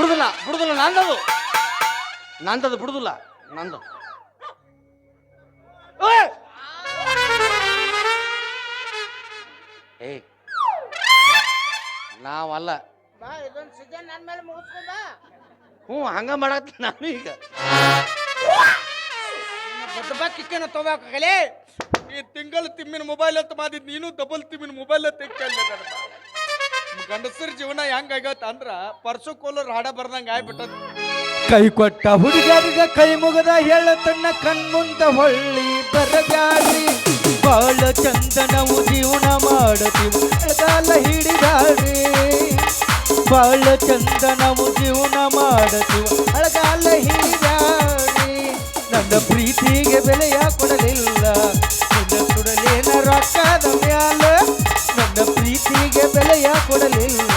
ಬಿಡುದಿಲ್ಲ ಬಿಡುದಿಲ್ಲ ನಂದದು ನಂದದು ಬಿಡುದಿಲ್ಲ ನಂದು! ಏಯ್! ನಾವಲ್ಲ. ಬಾ ಇದೊಂದು ಸೀಸನ್ ನನ್ನ ಮೇಲೆ ಮುಗಿಸ್ಕೊ ಬಾ. ಹ್ಞೂ ಹಂಗ ಮಾಡತ್ತ ನಾನು ಈಗ. ದೊಡ್ಡ ಬಾ ಕಿಕ್ಕೇನ ತಗೋಬೇಕಾಗಲೇ ಈ ತಿಂಗಳು ತಿಮ್ಮಿನ ಮೊಬೈಲ್ ಅಂತ ಮಾಡಿದ್ ನೀನು ಡಬಲ್ ತಿಮ್ಮಿನ ಮೊಬೈಲ್ ತೆಕ್ಕಲ್ಲ ಗಂಡಸರ ಜೀವನ ಹೆಂಗಾಗತ್ತ ಅಂದ್ರ ಪರ್ಸು ಕೋಲರ್ ಹಾಡ ಬರ್ದಂಗ ಆಗ್ಬಿಟ್ಟದ. ಕೈ ಕೊಟ್ಟ ಹುಡುಗರಿಗೆ ಕೈ ಮುಗದ ಹೇಳತನ್ನ ಕಣ್ಮುಂದ ಹೊಳ್ಳಿ ಬರಗಾಳಿ ಬಾಳ ಚಂದ ನಾವು ಜೀವನ ಮಾಡತೀವಿ ಎಳಗಾಲ ಹಿಡಿದಾಡಿ ಬಾಳ ಚಂದ ನಾವು ಜೀವನ ಮಾಡತೀವಿ, ಅಳಗಾಲ ಹಿಡಿದಾಡ್ರಿ ನನ್ನ ಪ್ರೀತಿಗೆ ಬೆಲೆಯ ಕೊಡಲಿಲ್ಲ, ನಿನ್ನ ಸುಡಲೇನ ರೊಕ್ಕದ ಮ್ಯಾಲ ಕೊಡಲಿಲ್ಲ.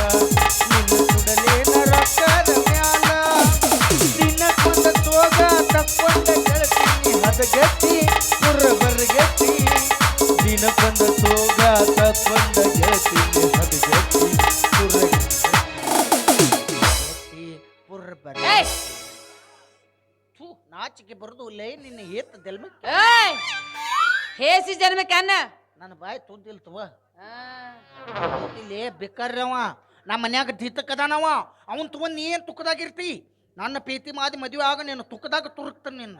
ನಿನ್ನ ಸುಡಲೇನ ರೊಕ್ಕದ ಮ್ಯಾಲ. ನಿನ್ನ ಕೊಂದ ತೋಗ ತಕ್ಕೊಂಡ ಗೆಳತೀನಿ ಹದಗೆತ್ತಿ ಪುರ ಬರ್ಗೆಟ್ಟಿ ನಿನ್ನ ಕೊಂದ ತೋಗ ತಕ್ಕೊಂಡ ಗೆಳತೀನಿ ಹದಗೆಟ್ಟಿ ಪುರ ಪುರ್ರ ಬರ ಥೂ ನಾಚಿಕೆ ಬರುದು ಲೈ ನಿನ್ನ ಏತ್ ದೆಲ್ಮ ಏಯ್! ಹೇಸಿ ಜನ್ಮಕ್ಕೆ ಅನ್ನ. ನನ್ನ ಬಾಯಿ ತುದ್ದಿಲ್ ತುವ ಇಲ್ಲಿ ಬೇಕಾರ್ಯವ ನಮ್ಮ ಮನ್ಯಾಗ ದೀತಕ್ಕದಾನವ ಅವನ್ ತಗೊಂಡ್ ನೀ ಏನ್ ತುಕ್ಕದಾಗಿರ್ತಿ ನನ್ನ ಪ್ರೀತಿ ಮಾದಿ ಮದುವೆ ಆಗ ನೀನು ತುಕ್ಕದಾಗ ತುರುಕ್ತಾನೆ ನಿನ್ನ.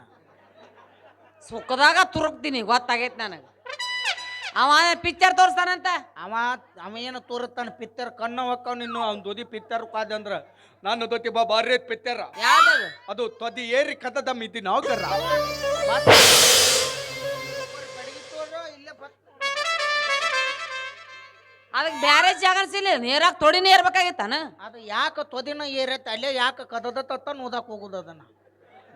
ಸುಖದಾಗ ತುರುಕ್ತೀನಿ ಗೊತ್ತಾಗೈತೆ ನನಗೆ. ಅವ ಪಿಕ್ಚರ್ ತೋರಿಸ್ತಾನಂತ? ಅವ ಅವ ಏನು ತೋರುತ್ತಾನ ಪಿತ್ತರ್ ಕಣ್ಣ ಹೊಕ್ಕವ್ ನಿನ್ನ ಅವ್ನ ದೊದಿ ಪಿತ್ತರ್ ಕಾದ ಅಂದ್ರ. ನನ್ನ ದೊತಿ ಬಾ ಬಾರಿ ಪಿತ್ತರ್ ಯಾವ್ದು ಅದು ತೊದಿ ಏರಿ ಕದದ ಮಿತಿ ನಾವು ಅದಕ್ಕೆ ಬ್ಯಾರೆ ಜಾಗ ಅನ್ಸಿಲ್ಲ ನೀರಾಗ ತೊಡಿನೇ ಇರ್ಬೇಕಾಗಿತ್ತಾನ? ಅದು ಯಾಕೆ ತೊದಿನ ಏರೈತೆ ಅಲ್ಲೇ ಯಾಕೆ ಕದದ ತತ್ತ ನೋದಕ್ಕೆ ಹೋಗುದು ಅದನ್ನ?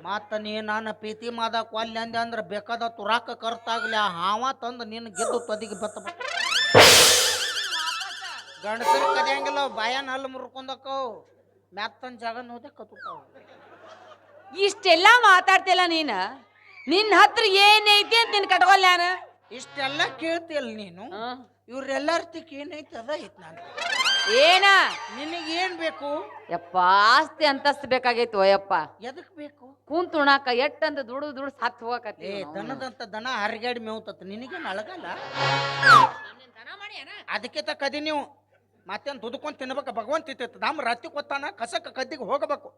ಮತ್ತ ನೀ ನಾನು ಪ್ರೀತಿ ಮಾದಕ್ ಅಲ್ಲಿ ಅಂದೆ ಅಂದ್ರೆ ಬೇಕಾದ ತುರಾಕ ಕರ್ತಾಗ್ಲಿ ಆ ಹಾವ ತಂದು ನಿನ್ನ ಗೆದ್ದು ತೊದಿಗೆ ಬತ್ತ ಗಂಡಸರು ಕದಿಯಂಗಿಲ್ಲ ಬಾಯನ ಅಲ್ಲಿ ಮುರ್ಕೊಂಡಕ್ಕವು ಮ್ಯಾತ್ತನ್ ಜಾಗ ನೋದೆ ಕತ್ತುತ್ತಾವು ಇಷ್ಟೆಲ್ಲ ಮಾತಾಡ್ತಿಲ್ಲ ನೀನು? ನಿನ್ನ ಹತ್ರ ಏನೈತಿ ಅಂತ ನಿನ್ ಕಟ್ಕೊಲ್ಲ ನಾನು ಇಷ್ಟೆಲ್ಲ ಕೇಳ್ತಿಯಲ್ಲ ನೀನು? ಇವ್ರೆಲ್ಲರ್ತಿಕ್ ಏನೈತೆ ಅದ ಐತ್ ನಾನು. ಏನ? ನಿನಗೆ ಏನ್ ಬೇಕು? ಯಪ್ಪ ಆಸ್ತಿ ಅಂತಸ್ತು ಬೇಕಾಗೈತಿ ಅಯ್ಯಪ್ಪ ಎದಕ್ ಬೇಕು? ಕುಂತ್ ಉಣಾಕ ಎಟ್ಟಂತ ದುಡು ದುಡು ಸತ್ ಹೋಗಕತ್ತಿ ಏ ದನದಂತ ದನ ಹರಿಗಾಡಿ ಮೇವ್ತತ್. ನಿನಗೇನು ಅಳಗಲ್ಲ? ಅದಕ್ಕೆ ತ ಕದಿ ನೀವು. ಮತ್ತೇನು ದುಡ್ಕೊಂಡ್ ತಿನ್ಬೇಕು? ಭಗವಂತ ಇತ್ತ ನಮ್ಮ ರತ್ತಿ ಕೊತ್ತಾನ ಕಸಕ್ಕೆ ಕದ್ದಿಗೆ ಹೋಗಬೇಕು.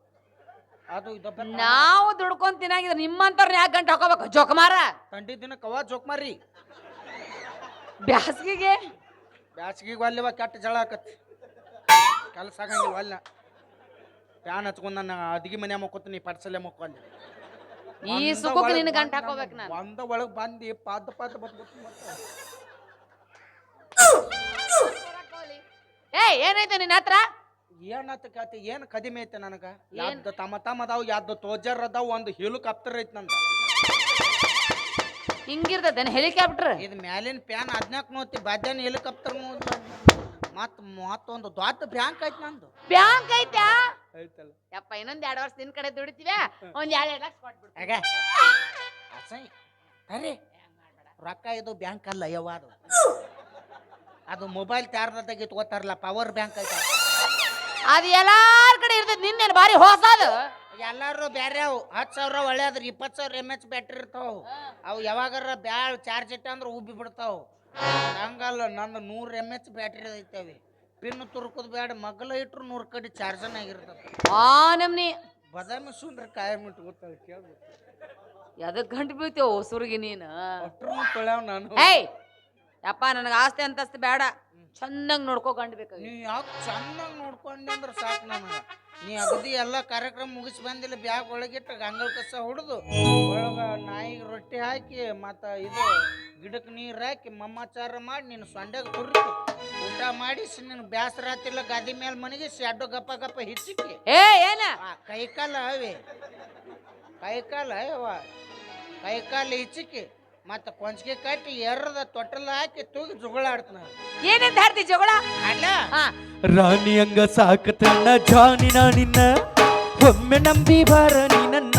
ಅದು ಇದೊಬ್ಬ ನಾವು ದುಡ್ಕೊಂಡ್ ತಿನ್ನಾಗಿದ್ರೆ ನಿಮ್ಮಂತವ್ರನ್ನ ಯಾಕೆ ಗಂಟೆ ಹಾಕೋಬೇಕು? ಜೋಕಮಾರ ತಂಡಿ ದಿನ ಕವ ಜೋಕ್ ಮಾರಿ ಬ್ಯಾಸ್ಗಿಗೆ? ಬ್ಯಾಸ್ಗಿಗೆ ಅಲ್ಲಿವ ಕೆಟ್ಟ ಜಳ ಆಕತ್ತಿ. ಕೆಲಸ ಆಗಂಗಿಲ್ಲ ಅಲ್ಲ ಫ್ಯಾನ್ ಹಚ್ಕೊಂಡ್ ನನ್ನ ಅದಿಗೆ ಮನೆ ಮಕ್ಕೋತೀನಿ ಪಡ್ಸಲೆ ಮಕ್ಕೊಂಡೆ ಈ ಸುಖಕ್ಕೆ ನಿನ್ನ ಗಂಟೆ ಹಾಕೋಬೇಕು ನಾನು. ಒಂದ ಒಳಗ್ ಬಂದಿ ಪಾದ ಪಾದ ಬಂದ್ಬಿಟ್ಟು ಏಯ್ ಏನೈತೆ ನಿನ್ನ ಹತ್ರ? ಏನತ್ತ ಕತೆ ಏನು ಕಡಿಮೆ ಐತೆ ನನಗ? ಯಾವ್ದು ತಮ್ಮ ತಮ್ಮ ಅದಾವ ಯಾವ್ದು ತೋಜರ್ ಅದಾವ ಒಂದು ಹೆಲಿಕಾಪ್ಟರ್ ಐತಿ ನಂದು. ಹಿಂಗಿರ್ತೈತೆ ಹೆಲಿಕಾಪ್ಟರ್? ಇದು ಮ್ಯಾಲಿನ ಪ್ಯಾನ್ ಹದಿನಾಲ್ಕು ನೋತಿ ಬಾದ್ಯಾನ ಹೆಲಿಕಾಪ್ಟರ್ ನೋಡ್ ಮತ್ ಮತ್ತೊಂದು ದೊಡ್ಡ ಬ್ಯಾಂಕ್ ಐತಿ ನಂದು. ಬ್ಯಾಂಕ್ ಐತಾ ಐತಲ್ಲ. ಯಪ್ಪ ಇನ್ನೊಂದ್ ಎರಡು ವರ್ಷ ನಿನ್ ಕಡೆ ದುಡಿತೀವ ಒಂದ್ ಎರಡು ಲಕ್ಷ ಕೊಟ್ಬಿಡ್ತೀನಿ ಹಾಗೆ ಅಸಹ್ಯ ಅರೆ ರೊಕ್ಕ ಇದು ಬ್ಯಾಂಕ್ ಅಲ್ಲ ಯವ್ವ ಅದು. ಅದು ಮೊಬೈಲ್ ಚಾರ್ಜ್ ಇಟ್ಕೋತಾರಲ್ಲ ಪವರ್ ಬ್ಯಾಂಕ್ ಐತ ಅದು ಎಲ್ಲಾರ ಕಡೆ ಇರ್ತೈತಿ ನಿನ್ನೇನು ಭಾರಿ ಹೊಸದು? ಎಲ್ಲಾರು ಬೇರೆ ಅವು. ಹತ್ತು ಸಾವಿರ ಒಳ್ಳೇದ್ರಿ ಇಪ್ಪತ್ತು ಸಾವಿರ ಎಂ ಎಚ್ ಬ್ಯಾಟ್ರಿ ಇರ್ತಾವು. ಅವು ಯಾವಾಗಾರ ಬ್ಯಾಳ್ ಚಾರ್ಜ್ ಇಟ್ಟ ಅಂದ್ರೆ ಉಬ್ಬಿ ಬಿಡ್ತಾವು. ಹಂಗಲ್ಲ ನಂದು ನೂರು ಎಂ ಎಚ್ ಬ್ಯಾಟ್ರಿ ಐತವೆ. ಪಿನ್ ತುರ್ಕುದ್ ಬ್ಯಾಡ ಮಗ್ಲ ಇಟ್ರು ನೂರು ಕಡೆ ಚಾರ್ಜನ್ ಆಗಿರ್ತದೆ ಆ ನಮ್ನಿ. ಬದಾಮಿ ಸುಂದ್ರ ಕಾಯಂ ಇಟ್ಕೋತಾಳೆ ಕೇಳ್ಬೇಕು ಎದಕ್ ಗಂಟು ಬೀಳ್ತೇವೆ ಹೊಸೂರ್ಗಿ ನೀನು? ಅಷ್ಟ್ರು ತೊಳ್ಯಾವ ನಾನು. ಏಯ್! ಯಪ್ಪ ನನಗೆ ಆಸ್ತಿ ಅಂತಸ್ತು ಬೇಡ ಚಂದಂಗ್ ನೋಡ್ಕೋ ಗಂಡ ಬೇಕಾಗಿ ನೀ ಯಾಕೆ ಚೆನ್ನಾಗಿ ನೋಡ್ಕೊಂಡೆ ಅಂದ್ರೆ ಸಾಕು ನನಗೆ ನೀ ಅಗದಿ ಎಲ್ಲ ಕಾರ್ಯಕ್ರಮ ಮುಗಿಸಿ ಬಂದಿಲ್ಲ ಬ್ಯಾಗ್ ಒಳಗಿಟ್ಟು ಗಂಗಲ್ ಕಸ ಹೊಡೆದು ಒಳಗೆ ನಾಯಿಗೆ ರೊಟ್ಟಿ ಹಾಕಿ ಮತ್ತು ಇದು ಗಿಡಕ್ಕೆ ನೀರು ಹಾಕಿ ಮಮ್ಮಾಚಾರ ಮಾಡಿ ನೀನು ಸೊಂಡೆಗೆ ಕುರಿತು ಊಟ ಮಾಡಿಸಿ ನಿನ್ನ ಬ್ಯಾಸರ ಆತಿಲ್ಲ ಗಾದಿ ಮೇಲೆ ಮನಗಿಸಿ ಅಡ್ಡು ಗಪ್ಪ ಗಪ್ಪ ಹಿಚ್ಚಿಕ್ಕಿ ಏ ಏನ? ಆ ಕೈಕಾಲ ಅವೆ. ಕೈಕಾಲ ಅವ. ಕೈಕಾಲು ಹಿಚ್ಚಿಕ್ಕಿ ಮತ್ತು ಕೊಂಚಿಗೆ ಕಟ್ಟಿ ಎರ್ರದ ತೊಟ್ಟಲ ಹಾಕಿ ತೂಗಿ ಜುಗಳಾಡ್ತಾನ ಏನಂತ ಹಾಡ್ತಿ ಜಗಳ? ಅಲ್ಲ. ರಾಣಿ ಹಂಗ ಸಾಕತಣ್ಣ ಜಾನಿ ನಿನ್ನ ಒಮ್ಮೆ ನಂಬಿ ಬಾರ ನೀ ನನ್ನ.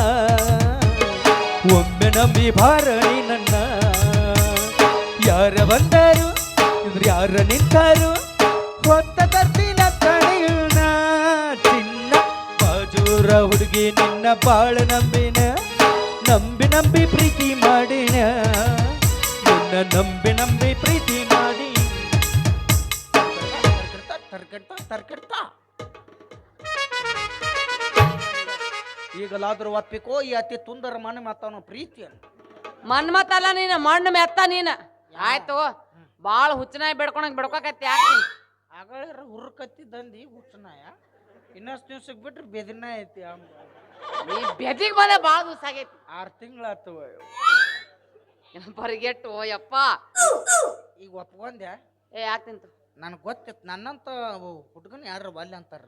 ಒಮ್ಮೆ ನಂಬಿ ಬಾರ ನೀ ನನ್ನ. ಯಾರ ಬಂದರು ಇವ್ರು ಯಾರ ನಿಂತಾರು? ಹೊತ್ತ ತರ್ತಿನ ತಡೆಯುಣ ಚಿನ್ನ ಬಾಜೂರ ಹುಡುಗಿ ನಿನ್ನ ಬಾಳ ನಂಬಿನ. ನಂಬಿ ನಂಬಿ ಪ್ರೀತಿ ಮಾಡಿನ. ನಿನ್ನ ನಂಬಿ ನಂಬಿ ಪ್ರೀತಿ ಮಾಡಿ. ಈಗಲಾದ್ರೂ ಒಪ್ಪಿಕೋ ಈ ಅತಿ ತುಂದರ ಮನ ಮತ್ತವನು ಪ್ರೀತಿಯನ್ನು. ಮನ್ಮತ್ ಅಲ್ಲ ನೀನು ಮಣ್ಣು ಮೆತ್ತ ನೀನು. ಆಯ್ತು ಬಾಳ ಹುಚ್ಚನಾಗಿ ಬೆಡ್ಕೊಳಂಗ್ ಬೆಡ್ಕೊಕತ್ತಿ ಯಾಕೆ? ಆಗಳರ ಹುರ್ಕತ್ತಿದ್ದಂದಿ ಹುಚ್ಚನಾಯ. ಇನ್ನಷ್ಟು ದಿವ್ಸಕ್ಕೆ ಬಿಟ್ರೆ ಬೆದಿನ ಐತಿ ಅಂಬ ನೀ ಬೆದಿಗ್ ಮನೆ ಬಾಳ ದಿವಸ ಆಗೈತಿ. ಆರು ತಿಂಗಳಾತು ಬರಿಗೆಟ್ಟು ಯಪ್ಪ ಈಗ ಒಪ್ಕೊಂಡೆ? ಏ ಯಾಕಂತ ನನಗೆ ಗೊತ್ತಿತ್ತು ನನ್ನಂತ ಹುಡುಗನ ಯಾರು ಬಲ್ಲೆ ಅಂತಾರ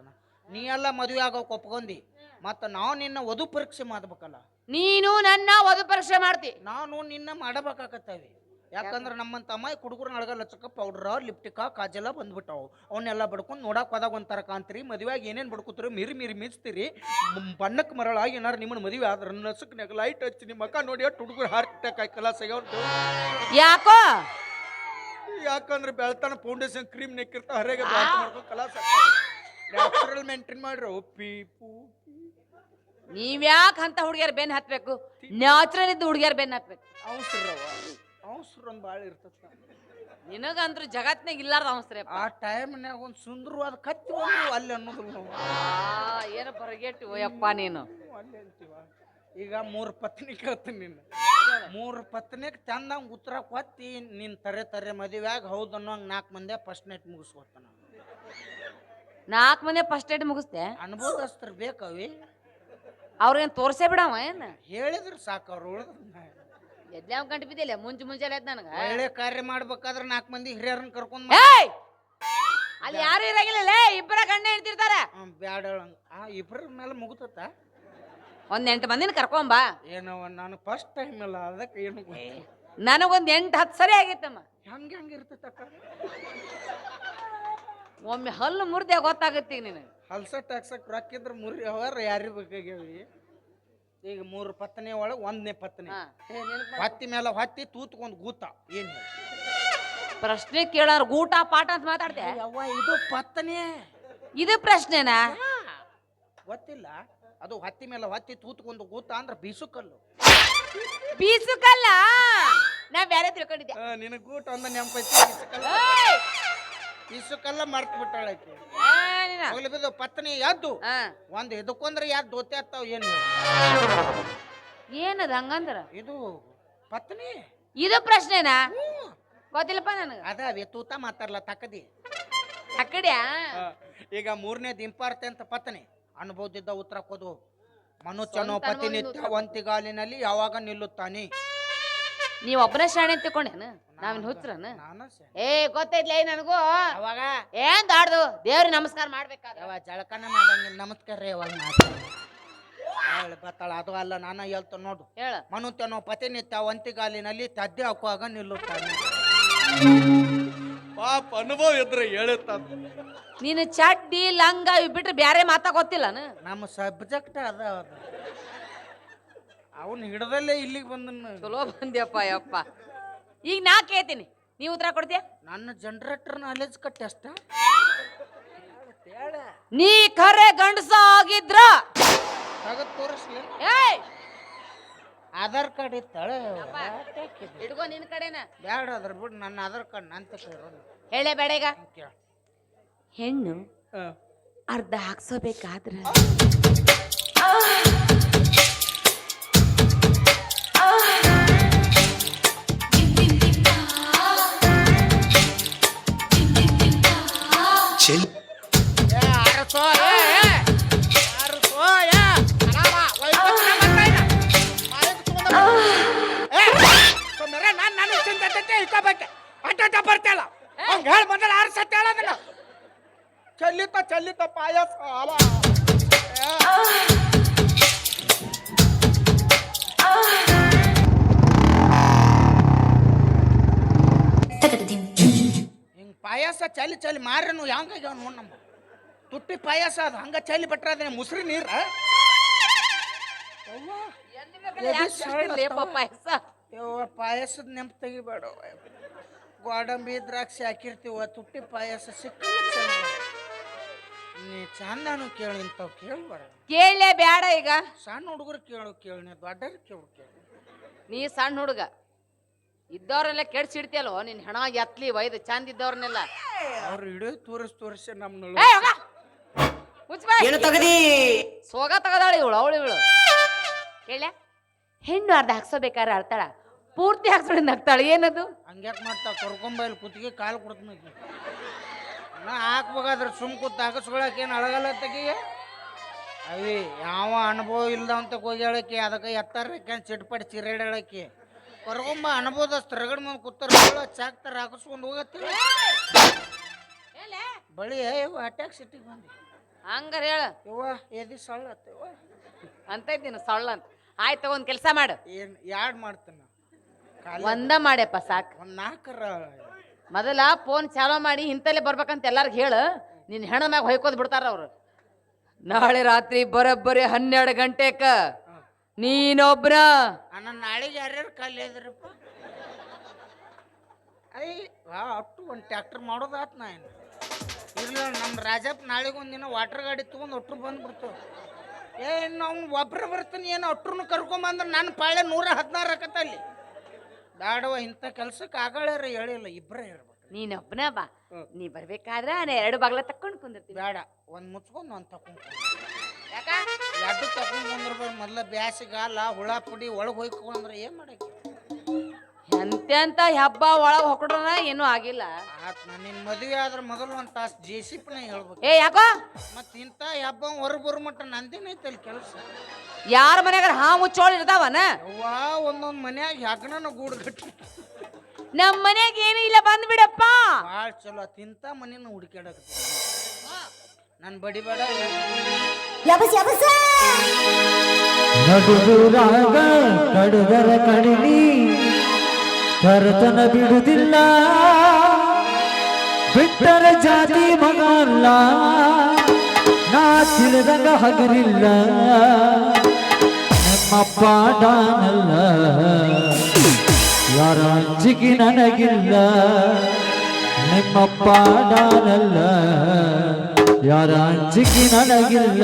ನೀ ಎಲ್ಲ ಮದುವೆ ಆಗೋಕೆ ಒಪ್ಕೊಂಡಿ ಮತ್ತು ನಾವು ನಿನ್ನ ವಧು ಪರೀಕ್ಷೆ ಮಾಡ್ಬೇಕಲ್ಲ? ನೀನು ನನ್ನ ವಧು ಪರೀಕ್ಷೆ ಮಾಡ್ತಿ. ನಾನು ನಿನ್ನ ಮಾಡಬೇಕಾಕತ್ತೇವಿ ಯಾಕಂದ್ರೆ ನಮ್ಮಂತ ಅಮ್ಮಾಯಿ ಹುಡುಗರು ಅಳಗ ಲಚ್ಚಕ ಪೌಡ್ರ ಲಿಪ್ಟಿಕ ಕಾಜೆಲ್ಲ ಬಂದ್ಬಿಟ್ಟಾವು. ಅವನ್ನೆಲ್ಲ ಬಡ್ಕೊಂಡು ನೋಡಕ್ ಹೋದಾಗ ಒಂಥರ ಕಾಂತೀರಿ ಮದುವೆಯಾಗಿ ಏನೇನು ಬಡ್ಕೋತೀರಿ ಮಿರಿ ಮಿರಿ ಮಿಚ್ತಿರಿ. ಬಣ್ಣಕ್ಕೆ ಮರಳಾಗಿ ಏನಾರು ನಿಮ್ಮನ್ನ ಮದುವೆ ಆದ್ರೆ ನಸಕ್ನಾಗ ಲೈಟ್ ಹಚ್ಚಿ ನಿಮ್ಮ ಮಕ್ಕ ನೋಡಿ ಅಷ್ಟು ಹುಡುಗರು ಹಾರ್ಟ್ ಅಟ್ಯಾಕ್ ಕಲಾಸ ಉಂಟು ಯಾಕೋ? ಯಾಕಂದ್ರೆ ಬೆಳ್ತಾನ ಫೌಂಡೇಶನ್ ಕ್ರೀಮ್ ನೆಕ್ಕಿರ್ತಾ ಹರೇಗೆ ಕಲಾಸ. ನ್ಯಾಚುರಲ್ ಮೇಂಟೈನ್ ಮಾಡ್ರಿ ಒಪ್ಪಿ ಪೂಪಿ ನೀವ್ಯಾಕ್ ಅಂತ ಹುಡುಗಿಯರ್ ಬೆನ್ ಹತ್ಬೇಕು? ನ್ಯಾಚುರಲ್ ಇದ್ದು ಹುಡುಗಿಯರ್ ಬೆನ್ ಹತ್ಬೇಕು. ಅವಸರವ. ಅವಸರ ಒಂದು ಭಾಳ ಇರ್ತದ. ನಿನಗಂದ್ರೆ ಜಗತ್ನಾಗ ಇಲ್ಲಾರ್ದ ಅವಸರ ಆ ಟೈಮ್ನ್ಯಾಗ ಒಂದು ಸುಂದರವಾದ ಕತ್ತಿ ಬಂದ್ರು ಅಲ್ಲಿ ಅನ್ನೋದು ನಾವು ಏನು ಬರಗೆಟ್ಟು ಯಪ್ಪ ನೀನು. ಅಲ್ಲಿ ಅಂತೀವ. ಈಗ ಮೂರು ಪತ್ನಿ ಕೇಳ್ತೀನಿ ನಿನ್ನ. ಮೂರು ಪತ್ನಿಗೆ ಚಂದಂಗೆ ಉತ್ತರ ಕೊತ್ತಿ ನಿನ್ನ ತರೆ ತರೆ ಮದುವೆಯಾಗ ಹೌದು ಅನ್ನೋಂಗೆ ನಾಲ್ಕು ಮಂದಿ ಫಸ್ಟ್ ನೈಟ್ ಮುಗಿಸ್ಕೊತಾನ ನಾಲ್ಕು ಮಂದಿ ಫಸ್ಟ್ ನೈಟ್ ಮುಗಿಸ್ತೆ ಅನುಭವದಸ್ತರು ಬೇಕವಿ ಅವ್ರೇನು ತೋರ್ಸೇ ಬಿಡವ ಏನು? ಹೇಳಿದ್ರು ಸಾಕು ಅವ್ರು ಉಳಿದ್ರು ಎದ್ಲೆ ಗಂಟು ಬಿದ್ದಿಲ್ಲ ಮುಂಜು ಮುಂಜಾನೆ ಎದ್ದು ನನಗ. ಒಳ್ಳೆ ಕಾರ್ಯ ಮಾಡ್ಬೇಕಾದ್ರೆ ನಾಲ್ಕು ಮಂದಿ ಹಿರಿಯರನ್ನ ಕರ್ಕೊಂಡ್ ಏಯ್! ಅಲ್ಲಿ ಯಾರು ಇರಂಗಿಲ್ಲ ಲೇ, ಇಬ್ಬರ ಗಂಡ ಹೇಳ್ತಿರ್ತಾರ ಬ್ಯಾಡ ಆ ಇಬ್ಬರ ಮೇಲೆ ಮುಗುತ್ತ ಒಂದ್ ಎಂಟು ಮಂದಿನ ಕರ್ಕೊಂಬಾ ಏನೋ ನಾನು ಫಸ್ಟ್ ಟೈಮ್ ಅಲ್ಲ ಅದಕ್ಕೆ ಏನು ಗೊತ್ತಿಲ್ಲ ನನಗೊಂದ್ ಎಂಟು ಹತ್ತು ಸರಿ ಆಗಿತ್ತಮ್ಮ. ಹೆಂಗೆ ಹೆಂಗೆ ಇರ್ತೈತಕ್ಕ ಒಮ್ಮೆ ಹಲ್ಲು ಮುರಿದೆ ಗೊತ್ತಾಗುತ್ತೆ ನಿನಗೆ. ಹಲ್ಸ ಟ್ಯಾಕ್ಸಕ್ಕೆ ರೊಕ್ಕಿದ್ರೆ ಮುರಿ ಅವರ ಯಾರಿಗೆ ಬೇಕಾಗ್ಯಾವಿ ಈಗ ಮೂರು ಪತ್ನಿ ಒಳಗೆ ಒಂದನೇ ಪತ್ನಿ ಹಾ. ಏ, ನೆನಪ್ ಮಾಡ್- ಹತ್ತಿ ಮೇಲೆ ಹತ್ತಿ ತೂತ್ಕೊಂಡ್ ಗೂತ ಏನು ಪ್ರಶ್ನೆ ಕೇಳೋರ್ ಗೂಟ ಪಾಠ ಅಂತ ಮಾತಾಡ್ತೆ ಯವ್ವ ಇದು ಪತ್ನಿ ಇದು ಪ್ರಶ್ನೆನಾ? ಗೊತ್ತಿಲ್ಲ. ಅದು ಹತ್ತಿ ಮೇಲೆ ಹತ್ತಿ ತೂತ್ಕೊಂಡು ಗೂತ ಅಂದ್ರೆ ಬೀಸುಕಲ್ಲು. ಬೀಸುಕಲ್ಲ? ನಾ ಬೇರೆ ತಿಳ್ಕೊಂಡಿದ್ದೆ. ನಿನಗೆ ಗೂಟ ಒಂದು ನೆಂಪೈತಿ ಬೀಸುಕಲ್ಲ. ಏಯ್! ಬೀಸುಕಲ್ಲ ಮರ್ತು ಬಿಟ್ಟಾಳಕ್ಕೆ ಏ, ನೀನ. ಹೋಗ್ಲಿ ಬಿದ್ದು ಪತ್ನಿ ಎದ್ದು. ಹಾ. ಒಂದು ಇದಕ್ಕೊಂದ್ರೆ ಯಾರು ದೋತೆ ಆಗ್ತಾವ ಏನು? ಏನದ ಹಂಗಂದ್ರ? ಇದು ಪತ್ನಿ. ಇದು ಪ್ರಶ್ನೆನಾ? ಗೊತ್ತಿಲ್ಲಪ್ಪ ನನಗ. ಅದಾವೆ ತೂತ ಮಾತಾಡ್ಲ ತಕ್ಕದಿ. ಅಕ್ಕಡ್ಯಾ ಈಗ ಮೂರನೇ ದಿಂಪಾರ್ತೆ ಅಂತ ಪತ್ನಿ. ಅನುಭವದಿದ್ದ ಉತ್ತರ ಕೊದು ಮನುಷ್ಯನು ಪತಿ ನಿತ್ಯ ಒಂತಿಗಾಲಿನಲ್ಲಿ ಯಾವಾಗ ನಿಲ್ಲುತ್ತಾನೆ? ನೀವ್ ಒಬ್ಬನೇ ಶಾಣೆ ಅಂತ ತಿಳ್ಕೊಂಡೇನ ನಾವಿನ್ ಹುಚ್ಚರನ? ನಾನು ಸೆ- ಏ ಗೊತ್ತೈತ್ಲೇ ನನಗೂ? ಅವಾಗ ಏನ್ ದಾಡ್ದು? ದೇವ್ರ ನಮಸ್ಕಾರ ಮಾಡ್ಬೇಕಾದ ಅವ ಜಳಕನ ಮಾಡಂಗಿಲ್ಲ ನಮಸ್ಕಾರ ರೀ ಅವಾಗ ಹೇಳಿ ಬತ್ತಾಳ ಅದು ಅಲ್ಲ ನಾನು ಹೇಳ್ತ ನೋಡು. ಹೇಳ. ಮನುಷ್ಯನು ಪತಿನಿತ್ಯ ಒಂತಿಗಾಲಿನಲ್ಲಿ ತದ್ದೆ ಹಾಕುವಾಗ ನಿಲ್ಲುತ್ತಾನೆ. ಪಾಪ ಅನುಭವ ಇದ್ರೆ ಹೇಳುತ್ತ ನೀನು ಚಡ್ಡಿ ಲಂಗ ಇವ್ ಬಿಟ್ರೆ ಬ್ಯಾರೆ ಮಾತಾ ಗೊತ್ತಿಲ್ಲನ ನಮ್ಮ ಸಬ್ಜೆಕ್ಟ್ ಅದ ಅದು. ಅವನು ಹಿಡ್ದಲ್ಲೇ ಇಲ್ಲಿಗೆ ಬಂದನು ಚಲೋ ಬಂದ್ಯಪ್ಪ ಯಪ್ಪ. ಈಗ ನಾ ಕೇಳ್ತೀನಿ. ನೀ ಉತ್ತರ ಕೊಡ್ತೀಯ? ನನ್ನ ಜನರೇಟರ್ ನಾಲೆಜ್ ಕಟ್ಟೆ ಅಷ್ಟ. ನೀ ಖರೆ ಗಂಡಸ ಆಗಿದ್ರ. ತಗದ್ ತೋರಿಸ್ಲಿ. ಏಯ್! ಆಧಾರ್ ಕಾರ್ಡ್ ಇತ್ತಾಳೆ. ಇಟ್ಕೋ ನಿನ್ ಕಡೆನ. ಬೇಡ ಅದ್ರ ಬಿಡು ನನ್ನ ಆಧಾರ್ ಕಾರ್ಡ್ ನಂತ ಹೇಳೇ ಬೇಡ ಈಗ. ಹೆಣ್ಣು ಅರ್ಧ ಹಾಕ್ಸೋಬೇಕಾದ್ರ ಚಲ್ಲಿತ ಚಲ್ಲಿತ ಪಾಯಸ ಅಲ ಹಿಂಗ್ ಪಾಯಸ ಚಲಿ ಚಲಿ ನೀವು ಹೆಂಗಾಗ್ಯಾವ ನೋಡ್ ನಮ್ಮ ತುಟ್ಟಿ ಪಾಯಸ ಅದು ಹಂಗ ಚೈಲಿ ಬಿಟ್ರ ಅದೇ ಮುಸ್ರಿ ನೀರ? ಪಾಯಸದ ನೆಂಪು ತೆಗಿಬೇಡ ಗೋಡಂಬಿ ದ್ರಾಕ್ಷಿ ಹಾಕಿರ್ತೀವ ತುಟ್ಟಿ ಪಾಯಸ ಸಿಕ್ಕ ನೀ ಚಂದನು ಕೇಳಿ ಇಂಥವ್ ಕೇಳ್ಬಾರ ಕೇಳಲೇ ಬ್ಯಾಡ ಈಗ. ಸಣ್ಣ ಹುಡುಗರು ಕೇಳು ಕೇಳಿ ನೀ ದೊಡ್ಡರು ಕೇಳು ಕೇಳು. ನೀ ಸಣ್ಣ ಹುಡುಗ. ಇದ್ದವ್ರೆಲ್ಲ ಕೆಡ್ಸಿಡ್ತಿಯಲ್ವ ನಿನ್ ಹೆಣ ಎತ್ಲಿ ಒಯ್ದು ಚಂದ ಇದ್ದವ್ರನ್ನೆಲ್ಲ. ಅವ್ರು ಇಡೀ ತೋರಿಸಿ ತೋರಿಸಿ ನಮ್ಮ ಏನು ತಗದಿ? ಸೋಗ ತಗದಾಳ ಇವಳು ಅವಳು ಇವಳು. ಕೇಳ ಹೆಣ್ಣು ಅರ್ಧ ಹಾಕ್ಸೋಬೇಕಾದ್ರೆ ಅಳ್ತಾಳ. ಪೂರ್ತಿ ಹಾಕ್ಸೋಳಿ ಅದು ಏನದು? ಹಂಗ್ಯಾಕ್ ಮಾಡ್ತಾವ ಇಲ್ಲಿ ಕುತ್ತಿಗೆ ಕಾಲು ಕೊಡ್ತೀನಿ ನಾ ಹಾಕ್ಬೇಕಾದ್ರೆ ಸುಮ್ ಕೂತ್ ಹಾಕಿಸ್ಕೊಳಕ್ ಏನು ಅಳಗಲ್ಲ ಅವಿ ಯಾವ ಅನುಭವ ಇಲ್ದಂತ ಹೋಗ್ಯಾಳಕಿ ಅದಕ್ಕೆ ಎತ್ತಾರಕ್ಕೆ ಚಿರೇಡ್ ಹೇಳಕ್ಕೆ ಕರ್ಕೊಂಬ ಅನುಭವದ ರಗಡ್ ಮುಂದೆ ಕೂತಾರ ಚಾಕ್ತಾರ ಹಾಕಿಸ್ಕೊಂಡು ಹೋಗತ್ತಿ. ಬಳಿ ಅಟ್ಯಾಕ್ ಸಿಟ್ಟಿಗೆ ಬಂದಿ. ಹಂಗಾರ ಹೇಳ. ಯವ್ವ ಎದಿ ಸಳ್ಳ ಅಂತ ಇದ್ದೀನಿ ಸೊಳ್ಳ ಅಂತ. ಆಯ್ತು ಒಂದ್ ಕೆಲಸ ಮಾಡು. ಏನು ಯಾಡ್ ಮಾಡ್ತಾನ? ಒಂದ ಮಾಡ್ಯಪ್ಪ ಸಾಕು. ಒಂದು ನಾಲ್ಕರ ಮೊದಲ ಫೋನ್ ಚಾಲೋ ಮಾಡಿ ಇಂತಲ್ಲೇ ಬರ್ಬೇಕಂತ ಎಲ್ಲಾರ್ಗ ಹೇಳು. ನಿನ್ನ ಹೆಣ ಮ್ಯಾಗ ಹೊಯ್ಕೋದ್ ಬಿಡ್ತಾರ ಅವ್ರು. ನಾಳೆ ರಾತ್ರಿ ಬರೋಬ್ಬರಿ ಹನ್ನೆರಡು ಗಂಟೆಕ. ನೀನೊಬ್ರ. ಅಣ್ಣ ನಾಳೆಗೆ ಯಾರ್ಯಾರು ಕಲಿಯದ್ರಪ್ಪ ಅಯ್ಯ ಐ ಅಟ್ಟು ಒಂದು ಟ್ಯಾಕ್ಟರ್ ಮಾಡೋದಾತ್ ನಾ ಏನು ಇರ್ಲಿ ನಮ್ಮ ರಾಜಪ್ಪ ನಾಳೆಗೆ ದಿನ ವಾಟರ್ ಗಾಡಿ ತೊಗೊಂಡು ಒಟ್ರು ಬಂದ್ಬಿಡ್ತು. ಏ ಇನ್ನು ಅವ್ನು ಒಬ್ಬರು ಬರ್ತಾನೆ ಏನು ಒಟ್ರು ಕರ್ಕೊಂಬಂದ್ರೆ ನನ್ನ ಪಾಳೆ ನೂರ ಹದಿನಾರು ಆಕತ್ತ ಅಲ್ಲಿ. ದಾಡವ ಇಂಥ ಕೆಲ್ಸಕ್ಕೆ ಆಗಳಾರ ಹೇಳಿಲ್ಲ ಇಬ್ಬರೇ ಹೇಳ್ಬೇಕ್. ನೀನು ಒಬ್ಬನೇ ಬಾ ನೀ ಬರ್ಬೇಕಾದ್ರೆ ನಾನು ಎರಡು ಬಾಗ್ಲ ತಕ್ಕೊಂಡು ಕುಂದಿರ್ತೀನಿ. ಬೇಡ ಒಂದು ಮುಚ್ಕೊಂಡು ಒಂದು ತಕೊಂಡು ಯಾಕ? ಎರಡು ತಕೊಂಡು ಕುಂದಿರ್ಬೇಕು ಮೊದಲ ಬ್ಯಾಸಿಗಾಲ ಹುಳ ಪುಡಿ ಒಳಗೆ ಹೋಯ್ಕೊಂಡ್ರೆ ಏನು ಮಾಡಕ್ಕೆ? ಎಂತೆಂತ ಹಬ್ಬ ಒಳಗ್ ಹೊಕಡ್ರನ ಏನೂ ಆಗಿಲ್ಲ. ಆತ್ ನಾನು ನಿನ್ನ ಮದುವೆ ಆದ್ರ ಮೊದಲು ಒಂದ್ ತಾಸು ಜೆ ಸಿ ಪಿನ ಹೇಳ್ಬೇಕು. ಏ ಯಾಕೋ? ಮತ್ತು ಇಂತ ಹಬ್ಬ ಹೊರ ಬರೋ ಮಟ್ಟ ನಂದಿನ ಅಲ್ಲಿ ಕೆಲಸ. ಯಾರ ಮನ್ಯಾಗ ಹಾ ಮುಚ್ಚೋಳ ಇರ್ತಾವನ? ಅವ್ವ ಒಂದೊಂದು ಮನ್ಯಾಗ ಹೆಗ್ಣನ ಗೂಡು ಕಟ್ಟಿ. ನಮ್ಮ ಮನೆಯಾಗ ಏನು ಇಲ್ಲ ಬಂದ್ಬಿಡಪ್ಪ ಭಾಳ ಚಲೋ ತಿಂತ ಮನೇನ ಹುಡುಕ್ಯಾಡಕತ್ತಿ ನನ್. ಬಡಿಬೇಡ ನಡುಗುರಾಗ ಕಡುಗರ ಕಡಿಲಿ ಕರ್ತನ ಬಿಡುದಿಲ್ಲ. ಬಿಟ್ಟರ ಜಾತಿ ಮಗ ಅಲ್ಲ. ನಾ ತಿಳಿದಂಗ ಹಗರಿಲ್ಲ ನಿಮ್ಮಪ್ಪ ಡಾನಲ್ಲ. ಯಾರ ಅಂಜಿಗೆ ನನಗಿಲ್ಲ. ನಿಮ್ಮಪ್ಪ ಡಾನಲ್ಲ. ಯಾರ ಅಂಜಿಗೆ ನನಗಿಲ್ಲ.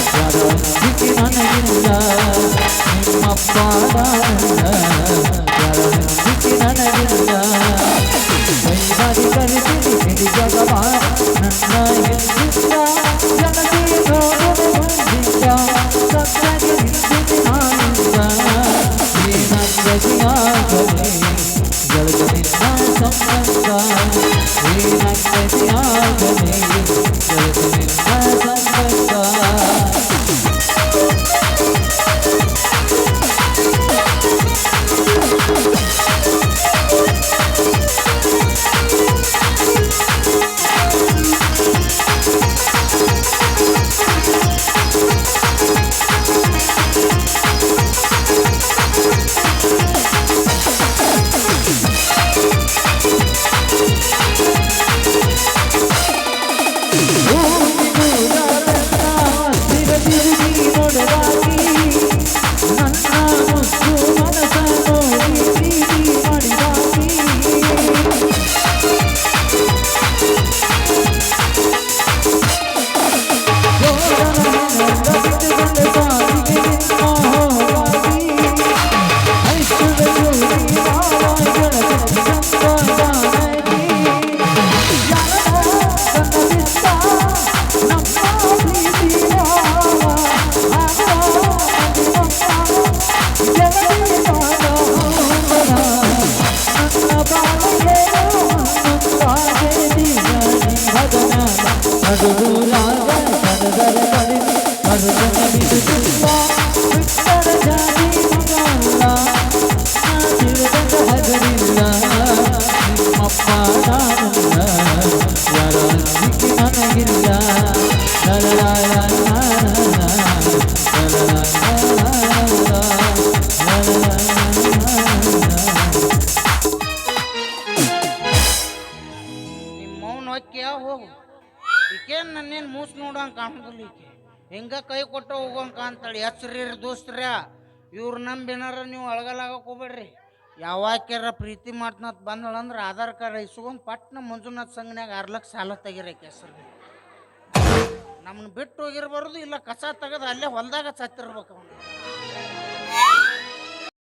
ಕಡುಗರ la la la la ಈಕೇನ್ ನನ್ನೇನು ಮೂಸ್ ನೋಡಂಗೆ ಕಾಣೋದಿಲ್ಲ ಈಕೆ. ಹೆಂಗ ಕೈ ಕೊಟ್ಟು ಹೋಗೋಂಗ್ ಕಾಣ್ತಾಳೆ? ಹೆಸ್ರಿ ದೋಸ್ತ್ರ ಇವ್ರು ನಂಬಿನಾರ ನೀವು ಅಳಗಲಾಗಕ್ಕೆ ಹೋಗ್ಬೇಡ್ರಿ. ಯಾವಾಕ್ಯಾರ ಪ್ರೀತಿ ಮಾಡ್ತನತ್ ಬಂದಳಂದ್ರೆ ಆಧಾರ್ ಕಾರ್ಡ್ ಇಸ್ಕೊಂಡು ಪಟ್ನ ಮಂಜುನಾಥ್ ಸಂಘನ್ಯಾಗ ಆರು ಲಕ್ಷ ಸಾಲ ತೆಗಿರಕ್ಕೆ ಹೆಸರು. ನಮ್ಮನ್ನ ಬಿಟ್ಟು ಹೋಗಿರ್ಬಾರ್ದು, ಇಲ್ಲ ಕಸ ತೆಗೆದು ಅಲ್ಲೇ ಹೊಲ್ದಾಗ ಸತ್ತಿರ್ಬೇಕು